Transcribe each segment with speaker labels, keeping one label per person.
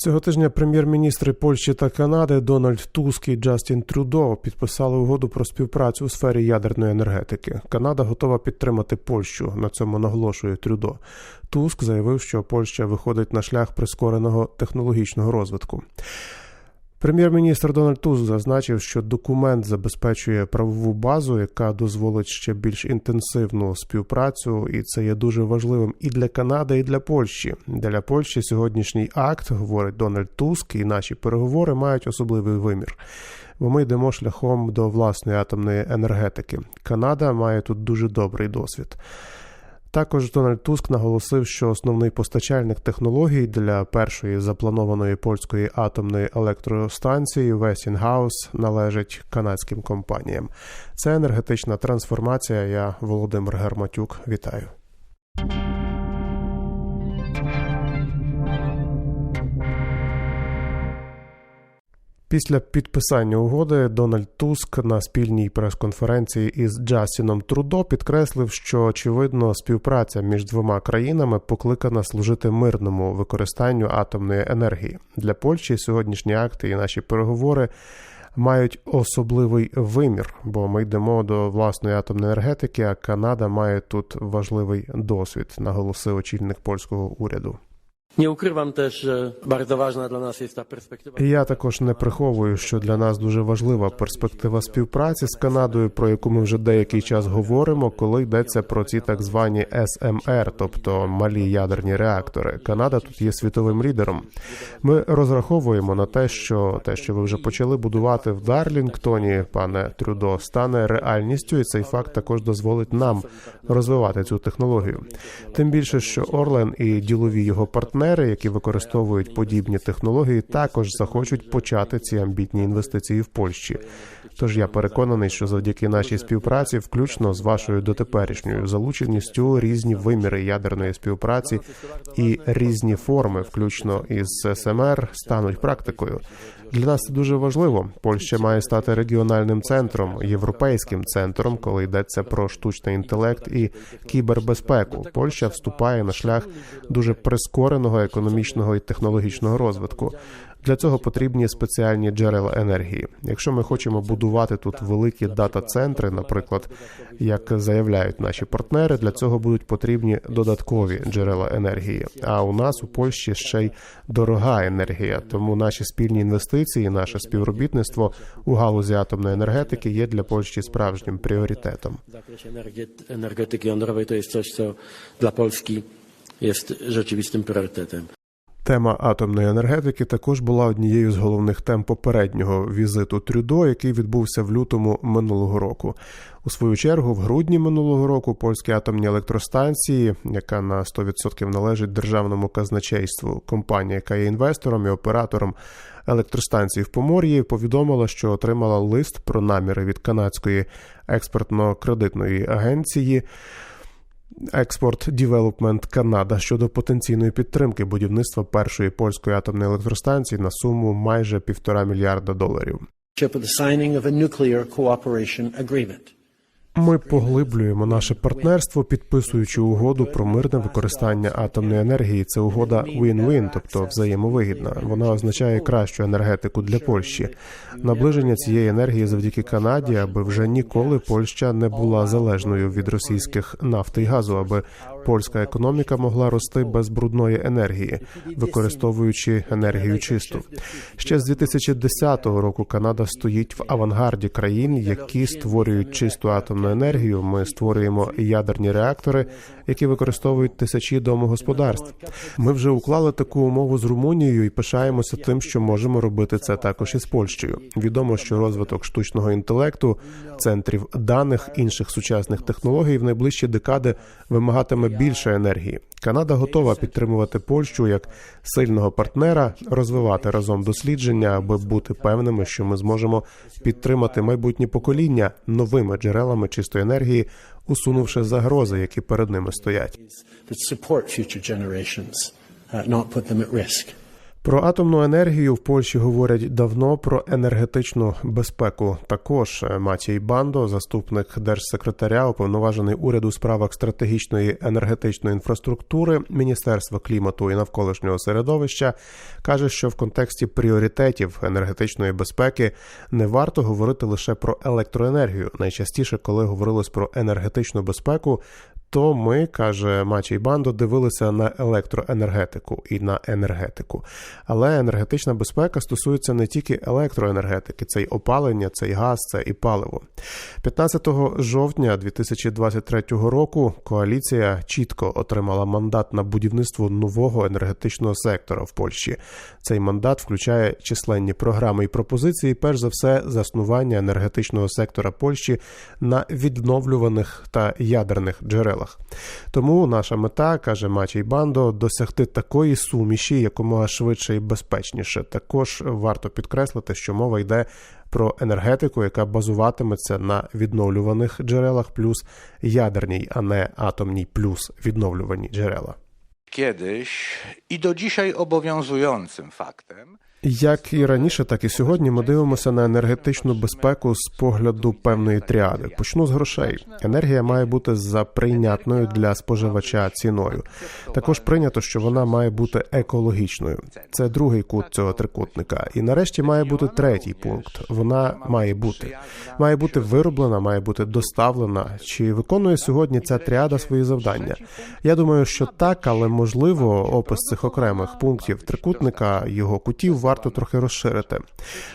Speaker 1: Цього тижня прем'єр-міністри Польщі та Канади Дональд Туск і Джастін Трюдо підписали угоду про співпрацю у сфері ядерної енергетики. Канада готова підтримати Польщу. На цьому наголошує Трюдо. Туск заявив, що Польща виходить на шлях прискореного технологічного розвитку. Прем'єр-міністр Дональд Туск зазначив, що документ забезпечує правову базу, яка дозволить ще більш інтенсивну співпрацю, і це є дуже важливим і для Канади, і для Польщі. Для Польщі сьогоднішній акт, говорить Дональд Туск, і наші переговори мають особливий вимір. Бо ми йдемо шляхом до власної атомної енергетики. Канада має тут дуже добрий досвід. Також Дональд Туск наголосив, що основний постачальник технологій для першої запланованої польської атомної електростанції Westinghouse належить канадським компаніям. Це енергетична трансформація. Я Володимир Герматюк. Вітаю. Після підписання угоди Дональд Туск на спільній прес-конференції із Джастіном Трудо підкреслив, що очевидно співпраця між двома країнами покликана служити мирному використанню атомної енергії для Польщі. Сьогоднішні акти і наші переговори мають особливий вимір, бо ми йдемо до власної атомної енергетики. А Канада має тут важливий досвід, наголосив очільник польського уряду.
Speaker 2: Nie ukrywam też, że bardzo ważna nas jest ta perspektywa.
Speaker 1: І Я також не приховую, що для нас дуже важлива перспектива співпраці з Канадою, про яку ми вже деякий час говоримо, коли йдеться про ці так звані СМР, тобто малі ядерні реактори. Канада тут є світовим лідером. Ми розраховуємо на те, що те, що ви вже почали будувати в Дарлінгтоні, пане Трюдо, стане реальністю, і цей факт також дозволить нам розвивати цю технологію. Тим більше, що Орлен і ділові його партнери, які використовують подібні технології, також захочуть почати ці амбітні інвестиції в Польщі. Тож я переконаний, що завдяки нашій співпраці, включно з вашою дотеперішньою залученістю, різні виміри ядерної співпраці і різні форми, включно із СМР, стануть практикою. Для нас це дуже важливо. Польща має стати регіональним центром, європейським центром, коли йдеться про штучний інтелект і кібербезпеку. Польща вступає на шлях дуже прискореного економічного і технологічного розвитку. Для цього потрібні спеціальні джерела енергії. Якщо ми хочемо будувати тут великі дата-центри, наприклад, як заявляють наші партнери, для цього будуть потрібні додаткові джерела енергії. А у нас у Польщі ще й дорога енергія. Тому наші спільні інвестиції, наше співробітництво у галузі атомної енергетики є для Польщі справжнім пріоритетом.
Speaker 2: Energetyki jądrowej to jest coś, co dla Polski jest rzeczywistym.
Speaker 1: Тема атомної енергетики також була однією з головних тем попереднього візиту Трюдо, який відбувся в лютому минулого року. У свою чергу, в грудні минулого року польські атомні електростанції, яка на 100% належить державному казначейству, компанія, яка є інвестором і оператором електростанцій в Помор'ї, повідомила, що отримала лист про наміри від канадської експертно-кредитної агенції. Експорт Девелопмент Канада щодо потенційної підтримки будівництва першої польської атомної електростанції на суму майже півтора мільярда доларів.
Speaker 3: agreement.
Speaker 1: Ми поглиблюємо наше партнерство, підписуючи угоду про мирне використання атомної енергії. Це угода win-win, тобто взаємовигідна. Вона означає кращу енергетику для Польщі, наближення цієї енергії завдяки Канаді, аби вже ніколи Польща не була залежною від російських нафти і газу, аби польська економіка могла рости без брудної енергії, використовуючи енергію чисту. Ще з 2010 року Канада стоїть в авангарді країн, які створюють чисту атомну енергію. Ми створюємо ядерні реактори, які використовують тисячі домогосподарств. Ми вже уклали таку умову з Румунією і пишаємося тим, що можемо робити це також із Польщею. Відомо, що розвиток штучного інтелекту, центрів даних інших сучасних технологій в найближчі декади вимагатиме більше енергії. Канада готова підтримувати Польщу як сильного партнера, розвивати разом дослідження, аби бути певними, що ми зможемо підтримати майбутні покоління новими джерелами чистої енергії, усунувши загрози, які перед ними стоять. Про атомну енергію в Польщі говорять давно про енергетичну безпеку. Також Матій Бандо, заступник держсекретаря, уповноважений уряду у справах стратегічної енергетичної інфраструктури Міністерства клімату і навколишнього середовища, каже, що в контексті пріоритетів енергетичної безпеки не варто говорити лише про електроенергію. Найчастіше, коли говорилось про енергетичну безпеку, то ми, каже Мачій Бандо, дивилися на електроенергетику і на енергетику. Але енергетична безпека стосується не тільки електроенергетики, це й опалення, це й газ, це і паливо. 15 жовтня 2023 року коаліція чітко отримала мандат на будівництво нового енергетичного сектора в Польщі. Цей мандат включає численні програми і пропозиції, перш за все, заснування енергетичного сектора Польщі на відновлюваних та ядерних джерелах. Тому наша мета, каже Мачій Бандо, досягти такої суміші якомога швидше і безпечніше. Також варто підкреслити, що мова йде про енергетику, яка базуватиметься на відновлюваних джерелах, плюс ядерній, а не атомній, плюс відновлювані джерела.
Speaker 4: Kiedyś i do dzisiaj obowiązującym faktem
Speaker 1: Як і раніше, так і сьогодні ми дивимося на енергетичну безпеку з погляду певної тріади. Почну з грошей. Енергія має бути за прийнятною для споживача ціною. Також прийнято, що вона має бути екологічною. Це другий кут цього трикутника. І нарешті має бути третій пункт. Вона має бути має бути вироблена, має бути доставлена. Чи виконує сьогодні ця тріада свої завдання? Я думаю, що так, але можливо, опис цих окремих пунктів трикутника його кутів варто трохи розширити.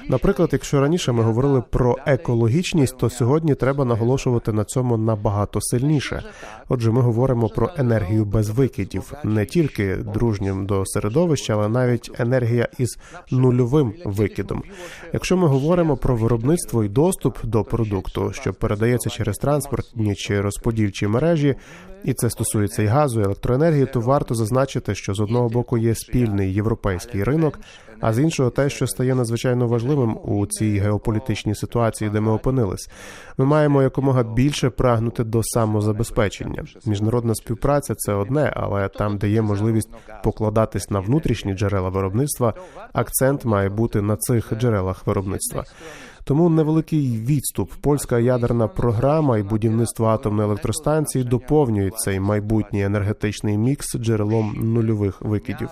Speaker 1: Наприклад, якщо раніше ми говорили про екологічність, то сьогодні треба наголошувати на цьому набагато сильніше. Отже, ми говоримо про енергію без викидів, не тільки дружнім до середовища, але навіть енергія із нульовим викидом. Якщо ми говоримо про виробництво і доступ до продукту, що передається через транспортні чи розподільчі мережі, і це стосується і газу, і електроенергії, то варто зазначити, що з одного боку є спільний європейський ринок, а з іншого те, що стає надзвичайно важливим у цій геополітичній ситуації, де ми опинились. Ми маємо якомога більше прагнути до самозабезпечення. Міжнародна співпраця це одне, але там, де є можливість покладатись на внутрішні джерела виробництва, акцент має бути на цих джерелах виробництва. Тому невеликий відступ. Польська ядерна програма і будівництво атомної електростанції доповнюють цей майбутній енергетичний мікс джерелом нульових викидів.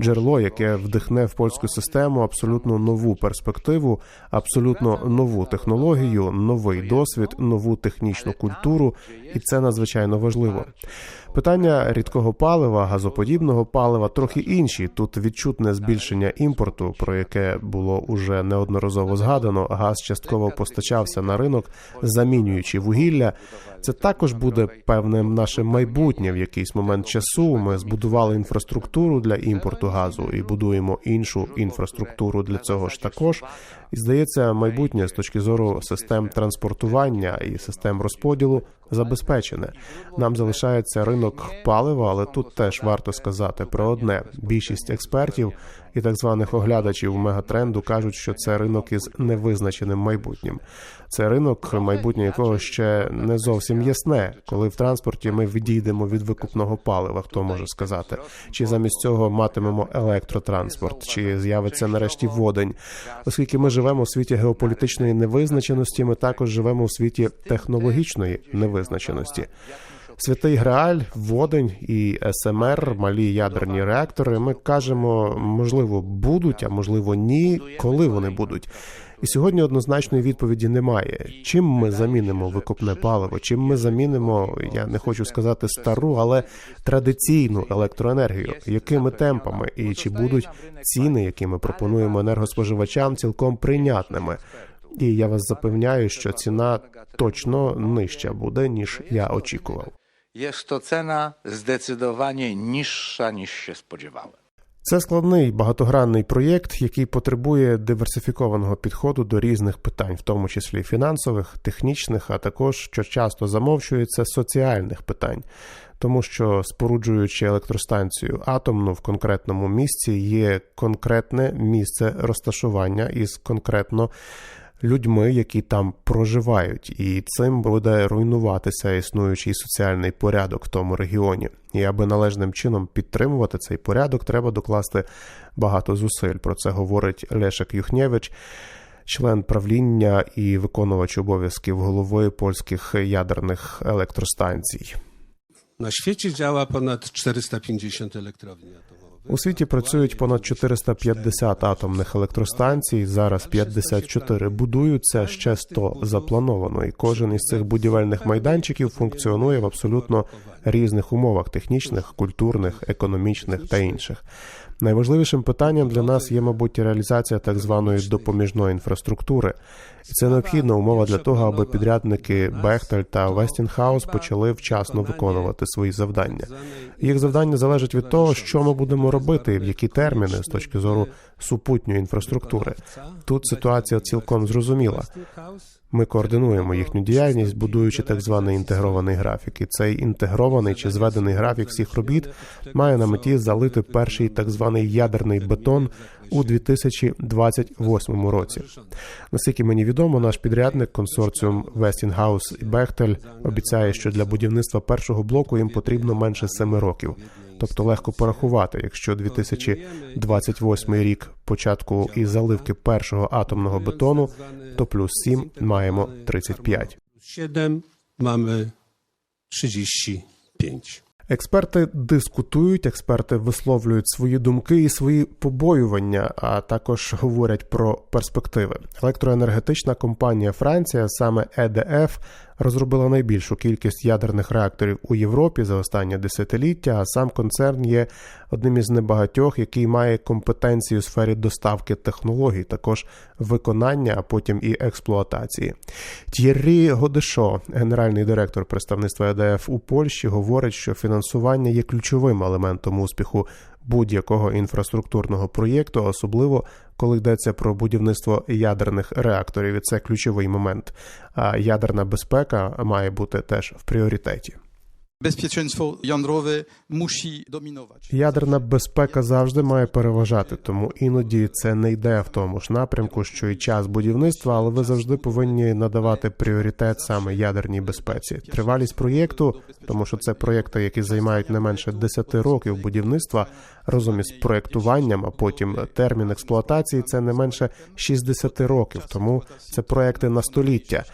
Speaker 1: Джерело, яке вдихне в польську систему абсолютно нову перспективу, абсолютно нову технологію, новий досвід, нову технічну культуру, і це надзвичайно важливо. Питання рідкого палива, газоподібного палива трохи інші. Тут відчутне збільшення імпорту, про яке було уже неодноразово згадано. Газ частково постачався на ринок, замінюючи вугілля. Це також буде певним нашим майбутнє в якийсь момент часу. Ми збудували інфраструктуру для імпорту газу і будуємо іншу інфраструктуру для цього ж також. І здається, майбутнє з точки зору систем транспортування і систем розподілу забезпечене. Нам залишається ринок палива, але тут теж варто сказати про одне: більшість експертів і так званих оглядачів мегатренду кажуть, що це ринок із невизначеним майбутнім. Це ринок, майбутнє якого ще не зовсім ясне, коли в транспорті ми відійдемо від викупного палива, хто може сказати, чи замість цього матимемо електротранспорт, чи з'явиться нарешті водень, оскільки ми живемо у світі геополітичної невизначеності, ми також живемо у світі технологічної невизначеності. Святий Грааль, водень і СМР, малі ядерні реактори. Ми кажемо, можливо, будуть, а можливо, ні. Коли вони будуть? І сьогодні однозначної відповіді немає. Чим ми замінимо викопне паливо? Чим ми замінимо? Я не хочу сказати стару, але традиційну електроенергію. Якими темпами і чи будуть ціни, які ми пропонуємо енергоспоживачам, цілком прийнятними? І я вас запевняю, що ціна точно нижча буде ніж я очікував.
Speaker 4: Jest to cena zdecydowanie niższa niż się spodziewałem.
Speaker 1: Це складний багатогранний проєкт, який потребує диверсифікованого підходу до різних питань, в тому числі фінансових, технічних, а також що часто замовчується соціальних питань, тому що споруджуючи електростанцію атомну в конкретному місці, є конкретне місце розташування із конкретно людьми, які там проживають, і цим буде руйнуватися існуючий соціальний порядок в тому регіоні. І аби належним чином підтримувати цей порядок, треба докласти багато зусиль. Про це говорить Лешек Юхнєвич, член правління і виконувач обов'язків голови польських ядерних електростанцій.
Speaker 5: Na świecie działa ponad 450 elektrowni atomowych.
Speaker 1: У світі працюють понад 450 атомних електростанцій. Зараз 54 будуються, ще 100 заплановано. І кожен із цих будівельних майданчиків функціонує в абсолютно різних умовах: технічних, культурних, економічних та інших. Найважливішим питанням для нас є, мабуть, реалізація так званої допоміжної інфраструктури, і це необхідна умова для того, аби підрядники Бехтель та Вестінхаус почали вчасно виконувати свої завдання. Їх завдання залежить від того, що ми будемо робити в які терміни з точки зору супутньої інфраструктури. Тут ситуація цілком зрозуміла. Ми координуємо їхню діяльність, будуючи так званий інтегрований графік. І цей інтегрований чи зведений графік всіх робіт має на меті залити перший так званий ядерний бетон у 2028 році. Наскільки мені відомо, наш підрядник консорціум Westinghouse і Бехтель обіцяє, що для будівництва першого блоку їм потрібно менше семи років. Тобто легко порахувати, якщо 2028 рік початку і заливки першого атомного бетону, то плюс 7 маємо 35.
Speaker 5: 7 mamy 35.
Speaker 1: Експерти дискутують, експерти висловлюють свої думки і свої побоювання, а також говорять про перспективи. Електроенергетична компанія Франція, саме EDF, розробила найбільшу кількість ядерних реакторів у Європі за останнє десятиліття. А сам концерн є одним із небагатьох, який має компетенції у сфері доставки технологій, також виконання, а потім і експлуатації. Т'єррі Годешо, генеральний директор представництва ЕДФ у Польщі, говорить, що фінансування є ключовим елементом успіху будь-якого інфраструктурного проєкту, особливо коли йдеться про будівництво ядерних реакторів. І це ключовий момент. А ядерна безпека має бути теж в пріоритеті.
Speaker 6: Bezpieczeństwo ядрове мусі домінувати.
Speaker 1: Ядерна безпека завжди має переважати, тому іноді це не йде в тому ж напрямку, що і час будівництва, але ви завжди повинні надавати пріоритет саме ядерній безпеці. Тривалість проєкту, тому що це проєкти, які займають не менше 10 років будівництва разом із проєктуванням, а потім термін експлуатації це не менше 60 років. Тому це проєкти на століття.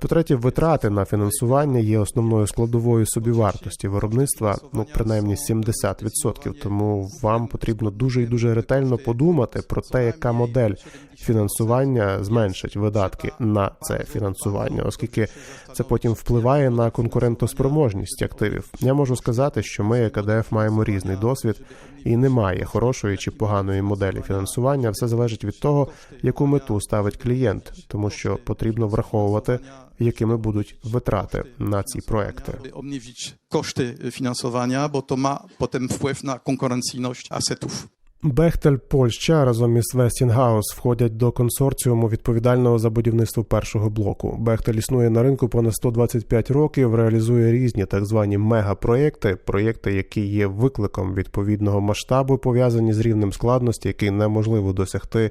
Speaker 1: По-третє, витрати на фінансування є основною складовою собівартості виробництва, ну принаймні 70%. Тому вам потрібно дуже і дуже ретельно подумати про те, яка модель фінансування зменшить видатки на це фінансування, оскільки це потім впливає на конкурентоспроможність активів. Я можу сказати, що ми, як АДФ, маємо різний досвід, і немає хорошої чи поганої моделі фінансування. Все залежить від того, яку мету ставить клієнт, тому що потрібно враховувати, якими будуть витрати на ці проекти.
Speaker 6: Aby кошти фінансування, бо то to потім вплив на конкуренційність asetów.
Speaker 1: Бехтель Польща разом із Westinghouse входять до консорціуму відповідального за будівництво першого блоку. Бехтель існує на ринку понад 125 років, реалізує різні так звані мегапроєкти, проєкти, які є викликом відповідного масштабу, пов'язані з рівнем складності, який неможливо досягти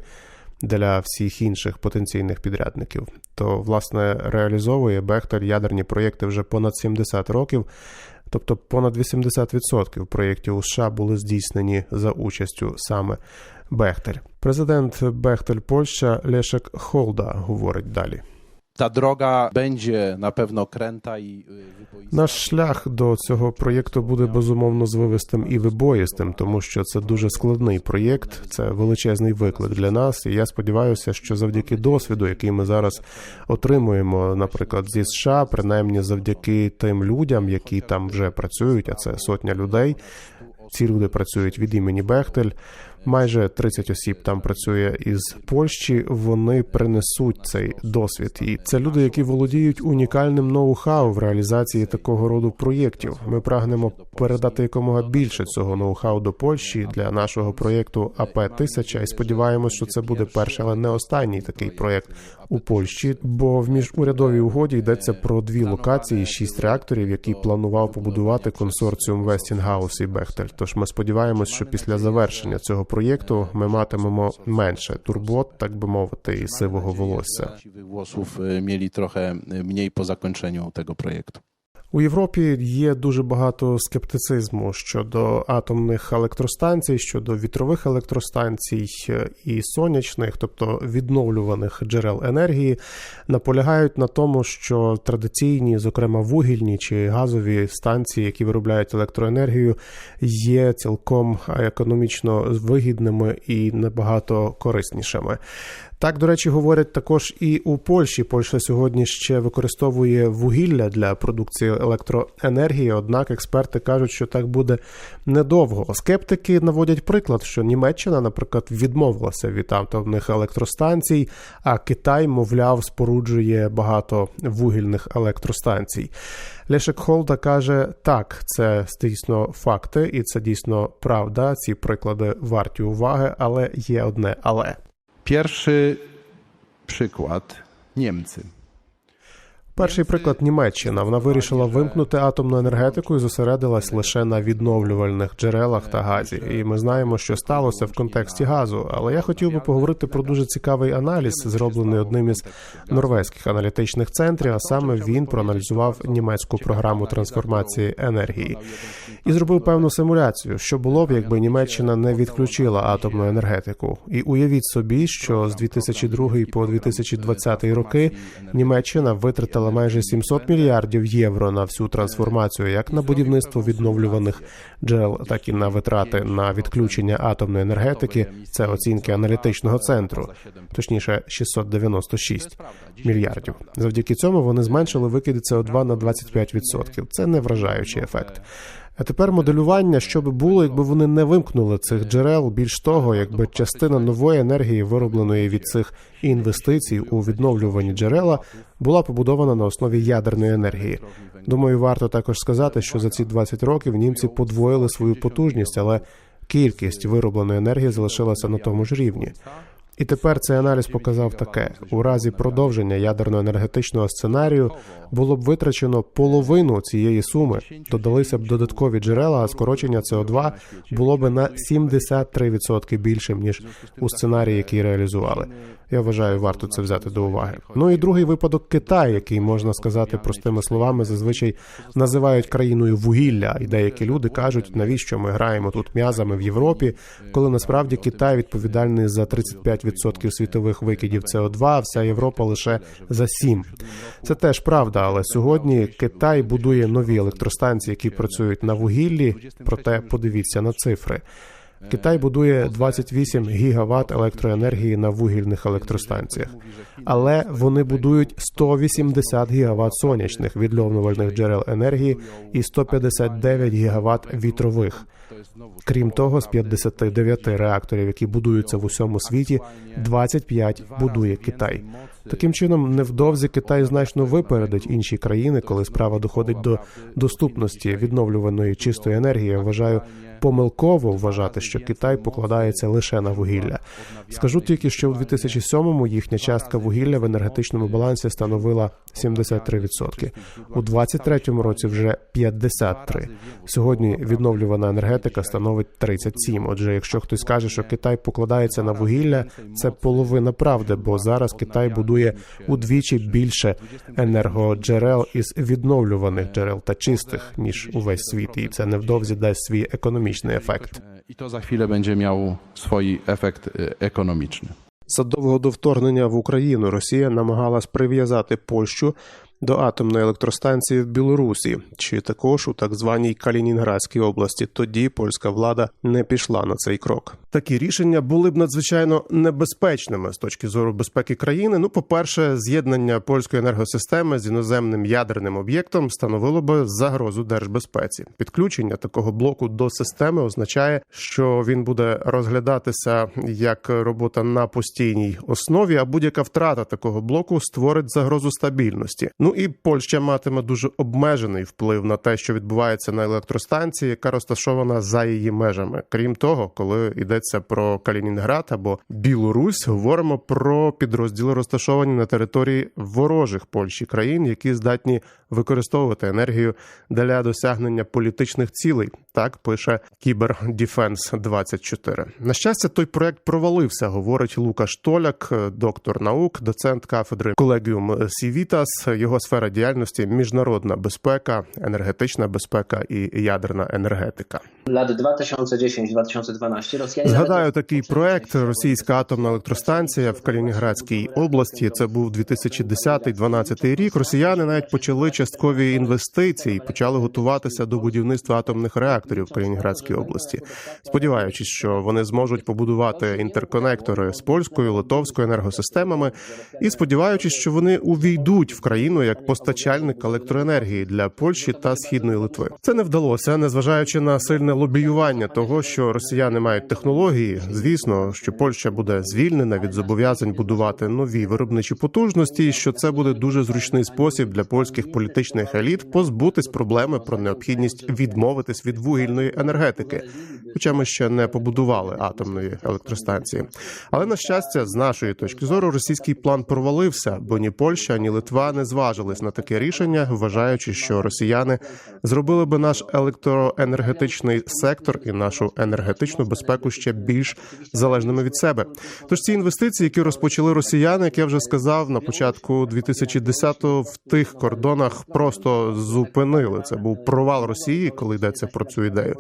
Speaker 1: для всіх інших потенційних підрядників. То власне реалізовує Бехтель ядерні проєкти вже понад 70 років. Тобто понад 80% проєктів у США були здійснені за участю саме Бехтель. Президент Бехтель Польща Лешек Холда говорить далі.
Speaker 7: Ta droga będzie na pewno kręta i.
Speaker 1: Наш шлях до цього проєкту буде безумовно звивистим і вибоїстим, тому що це дуже складний проєкт, це величезний виклик для нас. І я сподіваюся, що завдяки досвіду, який ми зараз отримуємо, наприклад, зі США, принаймні завдяки тим людям, які там вже працюють, а це сотня людей. Ці люди працюють від імені Бехтель. Майже 30 осіб там працює із Польщі. Вони принесуть цей досвід, і це люди, які володіють унікальним ноу-хау в реалізації такого роду проєктів. Ми прагнемо передати якомога більше цього ноу-хау до Польщі для нашого проєкту АП 1000 і сподіваємось, що це буде перший, але не останній такий проєкт у Польщі. Бо в міжурядовій угоді йдеться про дві локації, шість реакторів, які планував побудувати консорціум Westinghouse і Бехтель. Тож ми сподіваємось, що після завершення цього проєкту ми матимемо менше турбот, так би мовити, і сивого волосся.
Speaker 7: Y, mieli trochę mniej po zakończeniu tego projektu.
Speaker 1: У Європі є дуже багато скептицизму щодо атомних електростанцій, щодо вітрових електростанцій е, і сонячних, тобто відновлюваних джерел енергії, наполягають на тому, що традиційні, зокрема вугільні чи газові станції, які виробляють електроенергію, є цілком економічно вигідними і набагато кориснішими. Так, до речі, говорять також і у Польщі. Польща сьогодні ще використовує вугілля для продукції електроенергії. Однак експерти кажуть, що так буде недовго. Скептики наводять приклад, що Німеччина, наприклад, відмовилася від атомних електростанцій, а Китай, мовляв, споруджує багато вугільних електростанцій. Лешек Холда каже: так, це дійсно факти, і це дійсно правда. Ці приклади варті уваги, але є одне але.
Speaker 8: Pierwszy przykład Niemcy.
Speaker 1: Перший приклад Німеччина. Вона вирішила вимкнути атомну енергетику і зосередилась лише на відновлювальних джерелах та газі. І ми знаємо, що сталося в контексті газу. Але я хотів би поговорити про дуже цікавий аналіз, зроблений одним із норвезьких аналітичних центрів. А саме він проаналізував німецьку програму трансформації енергії і зробив певну симуляцію, що було б, якби Німеччина не відключила атомну енергетику. І уявіть собі, що з 2002 по 2020 роки Німеччина витратила майже 700 мільярдів євро на всю трансформацію, як на будівництво відновлюваних джерел, так і на витрати на відключення атомної енергетики. Це оцінки аналітичного центру, точніше 696 мільярдів. Завдяки цьому вони зменшили викиди СО2 на 25%. Це не вражаючий ефект. А тепер моделювання, що би було, якби вони не вимкнули цих джерел. Більш того, якби частина нової енергії, виробленої від цих інвестицій у відновлювані джерела, була побудована на основі ядерної енергії. Думаю, варто також сказати, що за ці 20 років німці подвоїли свою потужність, але кількість виробленої енергії залишилася на тому ж рівні. І тепер цей аналіз показав таке: у разі продовження ядерно-енергетичного сценарію було б витрачено половину цієї суми, додалися б додаткові джерела, а скорочення СО2 було б на 73% більшим ніж у сценарії, який реалізували. Я вважаю, варто це взяти до уваги. Ну і другий випадок Китай, який можна сказати простими словами, зазвичай називають країною вугілля, і деякі люди кажуть, навіщо ми граємо тут м'язами в Європі, коли насправді Китай відповідальний за 35% світових викидів СО2, а вся Європа лише за 7%. Це теж правда, але сьогодні Китай будує нові електростанції, які працюють на вугіллі. Проте подивіться на цифри. Китай будує 28 гігават електроенергії на вугільних електростанціях, але вони будують 180 гігават сонячних відновлювальних джерел енергії і 159 гігават вітрових. Крім того, з 59 реакторів, які будуються в усьому світі, 25 будує Китай. Таким чином, невдовзі Китай значно випередить інші країни, коли справа доходить до доступності відновлюваної чистої енергії. Я вважаю помилково вважати, що Китай покладається лише на вугілля. Скажу тільки, що у 2007-му їхня частка вугілля в енергетичному балансі становила 73%. У 2023 році вже 53%. Сьогодні відновлювана енергетика становить 37%. Отже, якщо хтось каже, що Китай покладається на вугілля, це половина правди, бо зараз Китай будує удвічі більше енергоджерел із відновлюваних джерел та чистих ніж увесь світ, і це невдовзі дасть свій економічний ефект.
Speaker 8: І то за хвилю буде мав свій ефект економічний. ekonomiczny.
Speaker 1: Задовго до вторгнення в Україну Росія намагалась прив'язати Польщу до атомної електростанції в Білорусі чи також у так званій Калінінградській області. Тоді польська влада не пішла на цей крок. Такі рішення були б надзвичайно небезпечними з точки зору безпеки країни. Ну, по-перше, з'єднання польської енергосистеми з іноземним ядерним об'єктом становило би загрозу держбезпеці. Підключення такого блоку до системи означає, що він буде розглядатися як робота на постійній основі, а будь-яка втрата такого блоку створить загрозу стабільності. Ну і Польща матиме дуже обмежений вплив на те, що відбувається на електростанції, яка розташована за її межами. Крім того, коли йдеться про Калінінград або Білорусь, говоримо про підрозділи, розташовані на території ворожих Польщі країн, які здатні використовувати енергію для досягнення політичних цілей. Так пише Кібердіфенс 24 На щастя, той проект провалився, говорить Лукаш Толяк, доктор наук, доцент кафедри колегіум Сівітас. Його сфера діяльності міжнародна безпека, енергетична безпека і ядерна енергетика.
Speaker 9: lat 2010-2012 Rosjanie
Speaker 1: Згадаю такий проект. Російська атомна електростанція в Калінінградській області. Це був 2010-2012 рік. Росіяни навіть почали часткові інвестиції, почали готуватися до будівництва атомних реакторів в Калінінградській області, сподіваючись, що вони зможуть побудувати інтерконектори з польською литовською енергосистемами, і сподіваючись, що вони увійдуть в країну як постачальник електроенергії для Польщі та східної Литви. Це не вдалося, незважаючи на сильне лобіювання того, що росіяни мають технології. Звісно, що Польща буде звільнена від зобов'язань будувати нові виробничі потужності, і що це буде дуже зручний спосіб для польських політичних еліт позбутись проблеми про необхідність відмовитись від вугільної енергетики. Хоча ми ще не побудували атомної електростанції. Але на щастя, з нашої точки зору, російський план провалився, бо ні Польща, ні Литва не зважились на таке рішення, вважаючи, що росіяни зробили би наш електроенергетичний сектор і нашу енергетичну безпеку ще більш залежними від себе. Тож ці інвестиції, які розпочали росіяни, як я вже сказав, на початку 2010-го в тих кордонах просто зупинили. Це був провал Росії, коли йдеться про цю ідею.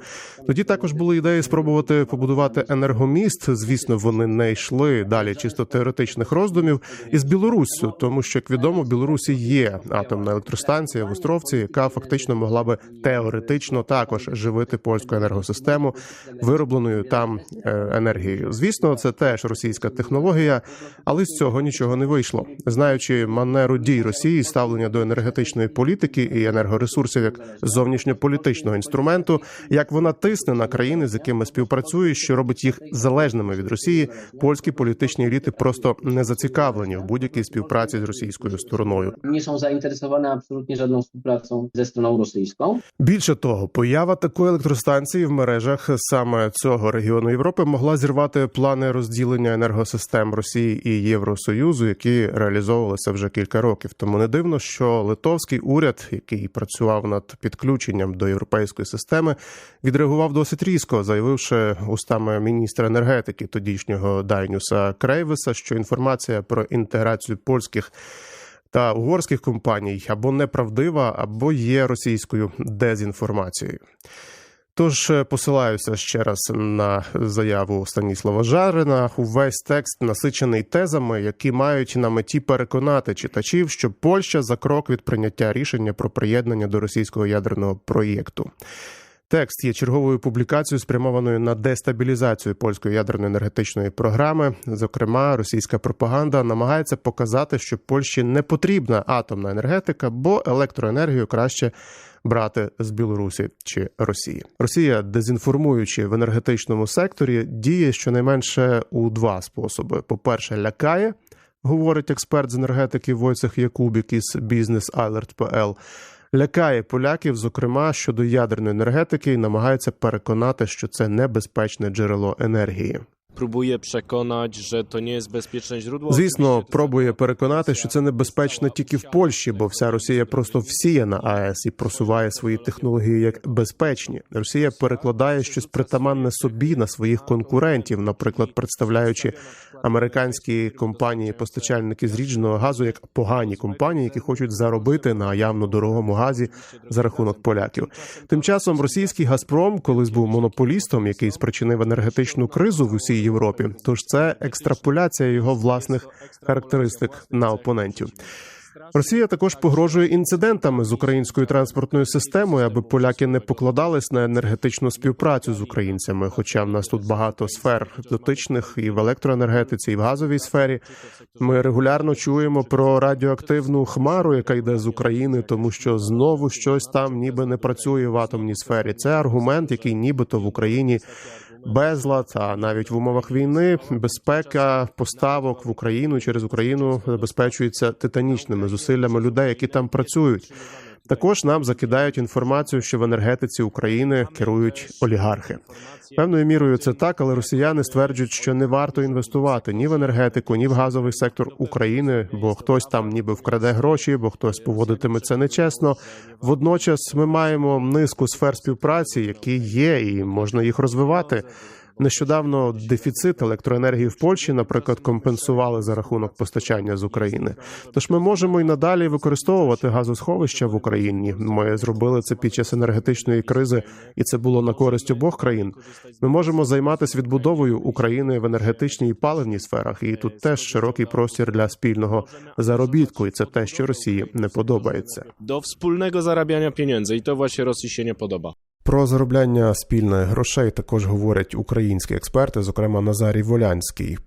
Speaker 1: Тоді також були ідеї спробувати побудувати енергоміст. Звісно, вони не йшли далі чисто теоретичних роздумів із Білоруссю, тому що як відомо, в Білорусі є атомна електростанція в Островці, яка фактично могла би теоретично також живити польську енергосистему виробленою там е, енергією. Звісно, це теж російська технологія, але з цього нічого не вийшло. Знаючи манеру дій Росії, ставлення до енергетичної політики і енергоресурсів як зовнішньополітичного інструменту, як вона тисне на країни, з якими співпрацює, що робить їх залежними від Росії. Польські політичні еліти просто не зацікавлені в будь-якій співпраці з російською стороною.
Speaker 9: nie są zainteresowane absolutnie żadną współpracą ze stroną rosyjską.
Speaker 1: Більше того, поява такої електростанції в мережах саме цього регіону Європи могла зірвати плани розділення енергосистем Росії і Євросоюзу, які реалізовувалися вже кілька років. Тому не дивно, що литовський уряд, який працював над підключенням до європейської системи, відреагував досить різко, заявивши устами міністра енергетики тодішнього Дайнюса Крейвеса, що інформація про інтеграцію польських та угорських компаній або неправдива, або є російською дезінформацією. Тож е, посилаюся ще раз на заяву Станіслава Жарина. Увесь текст насичений тезами, які мають на меті переконати читачів, що Польща за крок від прийняття рішення про приєднання до російського ядерного проєкту. Текст є черговою публікацією, спрямованою на дестабілізацію польської ядерної енергетичної програми. Зокрема, російська пропаганда намагається показати, що Польщі не потрібна атомна енергетика, бо електроенергію краще брати з Білорусі чи Росії. Росія, дезінформуючи в енергетичному секторі, діє щонайменше у два способи: по-перше, лякає. Говорить експерт з енергетики Войцех Якубік із Business Alert.pl, лякає поляків, зокрема щодо ядерної енергетики, і намагається переконати, що це небезпечне джерело енергії.
Speaker 10: Próbuje przekonać, że to nie jest bezpieczne źródło.
Speaker 1: Звісно, пробує переконати, що це небезпечно тільки в Польщі, бо вся Росія просто всіє на АЕС і просуває свої технології як безпечні. Росія перекладає щось притаманне собі на своїх конкурентів, наприклад, представляючи американські компанії-постачальники зрідженого газу як погані компанії, які хочуть заробити на явно дорогому газі за рахунок поляків. Тим часом російський Газпром колись був монополістом, який спричинив енергетичну кризу в усій Європі. Тож це екстраполяція його власних характеристик на опонентів. Росія також погрожує інцидентами з українською транспортною системою, аби поляки не покладались на енергетичну співпрацю з українцями. Хоча в нас тут багато сфер дотичних і в електроенергетиці, і в газовій сфері. Ми регулярно чуємо про радіоактивну хмару, яка йде з України, тому що знову щось там ніби не працює в атомній сфері. Це аргумент, який нібито в Україні безлад, а навіть в умовах війни безпека поставок в Україну через Україну забезпечується титанічними зусиллями людей, які там працюють. Також нам закидають інформацію, що в енергетиці України керують олігархи. Певною мірою це так, але росіяни стверджують, що не варто інвестувати ні в енергетику, ні в газовий сектор України, бо хтось там ніби вкраде гроші, бо хтось поводитиме це нечесно. Водночас ми маємо низку сфер співпраці, які є, і можна їх розвивати. Нещодавно дефіцит електроенергії в Польщі, наприклад, компенсували за рахунок постачання з України. Тож ми можемо і надалі використовувати газосховища в Україні. Ми зробили це під час енергетичної кризи, і це було на користь обох країн. Ми можемо займатися відбудовою України в енергетичній і паливній сферах. І тут теж широкий простір для спільного заробітку, і це те, що Росії не подобається.
Speaker 10: Do wspólnego zarabiania pieniędzy i to właśnie Rosji się nie podoba.
Speaker 1: Про заробляння спільних грошей також говорять українські експерти, зокрема Назарій Волянський,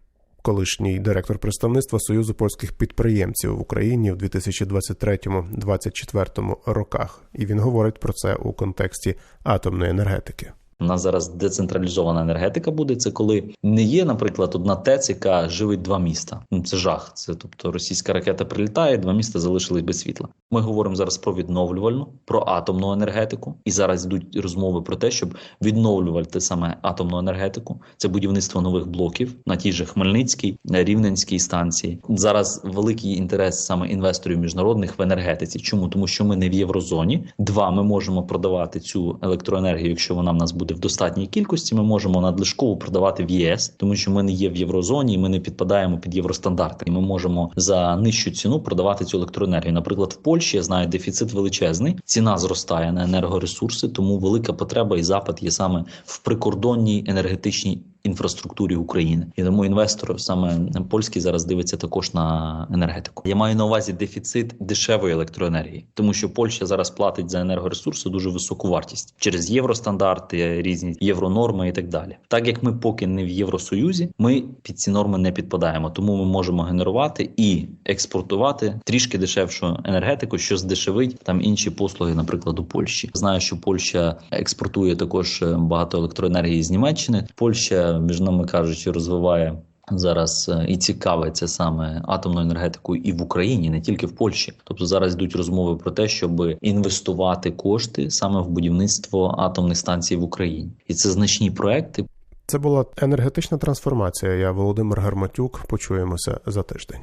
Speaker 1: колишній директор представництва Союзу польських підприємців в Україні в 2023-2024 роках. І він говорить про це у контексті атомної енергетики.
Speaker 11: У нас зараз децентралізована енергетика буде. Це коли не є, наприклад, одна ТЕЦ, яка живить два міста. Ну це жах. Це тобто російська ракета прилітає, два міста залишились без світла. Ми говоримо зараз про відновлювальну, про атомну енергетику. І зараз йдуть розмови про те, щоб відновлювати саме атомну енергетику. Це будівництво нових блоків на тій же Хмельницькій, Рівненській станції. Зараз великий інтерес саме інвесторів міжнародних в енергетиці. Чому тому, що ми не в єврозоні? Два ми можемо продавати цю електроенергію, якщо вона в нас буде в достатній кількості. Ми можемо надлишково продавати в ЄС, тому що ми не є в єврозоні, і ми не підпадаємо під євростандарти. І ми можемо за нижчу ціну продавати цю електроенергію. Наприклад, в Польщі я знаю дефіцит величезний, ціна зростає на енергоресурси, тому велика потреба і запит є саме в прикордонній енергетичній. Інфраструктурі України і тому інвестор саме польський зараз дивиться також на енергетику. Я маю на увазі дефіцит дешевої електроенергії, тому що Польща зараз платить за енергоресурси дуже високу вартість через євростандарти, різні євронорми і так далі. Так як ми поки не в Євросоюзі, ми під ці норми не підпадаємо, тому ми можемо генерувати і експортувати трішки дешевшу енергетику, що здешевить там інші послуги, наприклад, у Польщі. Знаю, що Польща експортує також е, багато електроенергії з Німеччини. Польща між нами кажучи, розвиває. Зараз е, і цікавиться саме атомною енергетикою і в Україні, не тільки в Польщі. Тобто зараз йдуть розмови про те, щоб інвестувати кошти саме в будівництво атомних станцій в Україні, і це значні проекти.
Speaker 1: Це була енергетична трансформація. Я Володимир Гарматюк. Почуємося за тиждень.